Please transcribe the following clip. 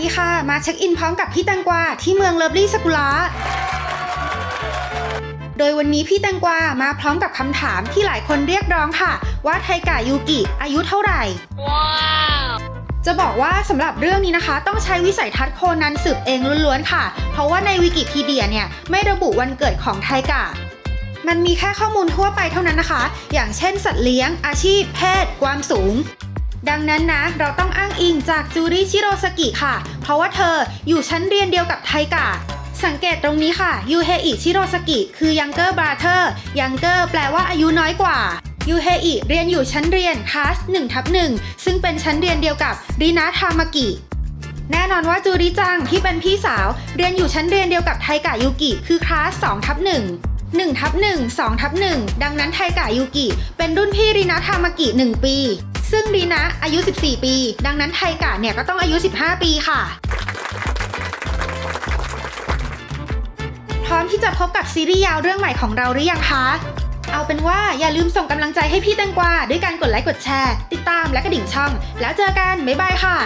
ดีค่ะ มาเช็คอินพร้อมกับพี่แตงกวาที่เมืองเลิฟลี่สกุระโดยวันนี้พี่แตงกวามาพร้อมกับคำถามที่หลายคนเรียกร้องค่ะ ว่าไทกะยูกิอายุเท่าไหร่จะบอกว่าสำหรับเรื่องนี้นะคะ ต้องใช้วิสัยทัศน์โคนันสืบเองล้วนๆค่ะ เพราะว่าในวิกิพีเดียเนี่ยไม่ระบุวันเกิดของไทกะมันมีแค่ข้อมูลทั่วไปเท่านั้นนะคะ อย่างเช่นสัตว์เลี้ยง อาชีพ เพศ ความสูง ดังนั้นนะ เราต้องอ้างอิงจากจูริชิโรสกิค่ะ เพราะว่าเธออยู่ชั้นเรียนเดียวกับไทกะสังเกตตรงนี้ค่ะยูเฮอิชิโรสกิคือ younger brother younger แปลว่าอายุน้อยกว่ายูเฮอิเรียนอยู่ชั้นเรียนคลาส1ทับ1ซึ่งเป็นชั้นเรียนเดียวกับรินะทามากิแน่นอนว่าจูริจังที่เป็นพี่สาว เรียนอยู่ชั้นเรียนเดียวกับไทกะยูกิคือคลาส2ทับ1 1ทับ1 2ทับ1ดังนั้นไทกะยูกิเป็นรุ่นพี่รินะทามากิ 1 ปี ซึ่งดีนะอายุ 14 ปี ดังนั้นไทกะเนี่ยก็ต้องอายุ 15 ปีค่ะ พร้อมที่จะพบกับซีรีส์ยาวเรื่องใหม่ของเราหรือยังคะ เอาเป็นว่าอย่าลืมส่งกำลังใจให้พี่แตงกวาด้วยการกดไลค์กดแชร์ ติดตามและกระดิ่งช่อง แล้วเจอกัน บ๊ายบายค่ะ